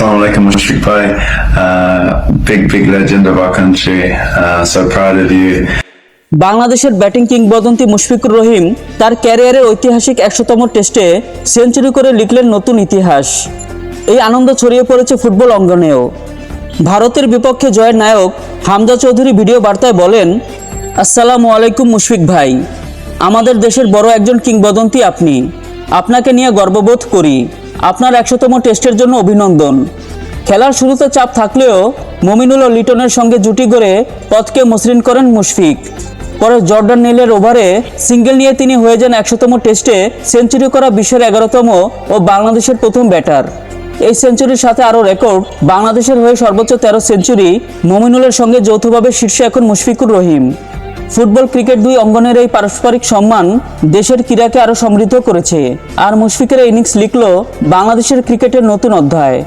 Assalamu alaikum, Mushfiq Bhai. Uh, big, big legend of our country. Uh, so proud of you. বাংলাদেশের batting কিংবদন্তি মুশফিকুর রহিম তার ক্যারিয়ারের ঐতিহাসিক একশোতম টেস্টে সেঞ্চুরি করে লিখলেন নতুন ইতিহাস এই আনন্দ ছড়িয়ে পড়েছে ফুটবল অঙ্গনেও ভারতের বিপক্ষে জয়ের নায়ক হামজা চৌধুরী ভিডিও বার্তায় বলেন আসসালামু আলাইকুম মুশফিক ভাই আমাদের দেশের বড় একজন কিংবদন্তি আপনি আপনাকে নিয়ে গর্ববোধ করি আপনার একশোতম টেস্টের জন্য অভিনন্দন। খেলার শুরুতে চাপ থাকলেও মমিনুল ও লিটনের সঙ্গে জুটি গড়ে পথকে মসৃণ করেন মুশফিক। পরে জর্ডান নীলের ওভারে সিঙ্গেল নিয়ে তিনি হয়ে যান একশোতম টেস্টে সেঞ্চুরি করা বিশ্বের এগারোতম ও বাংলাদেশের প্রথম ব্যাটার। এই সেঞ্চুরির সাথে আরও রেকর্ড, বাংলাদেশের হয়ে সর্বোচ্চ তেরো সেঞ্চুরি মমিনুলের সঙ্গে যৌথভাবে শীর্ষে এখন মুশফিকুর রহিম। ফুটবল ক্রিকেট দুই অঙ্গনের এই পারস্পরিক সম্মান দেশের ক্রীড়াকে আরও সমৃদ্ধ করেছে। আর মুশফিকের ইনিংস লিখল বাংলাদেশের ক্রিকেটের নতুন অধ্যায়।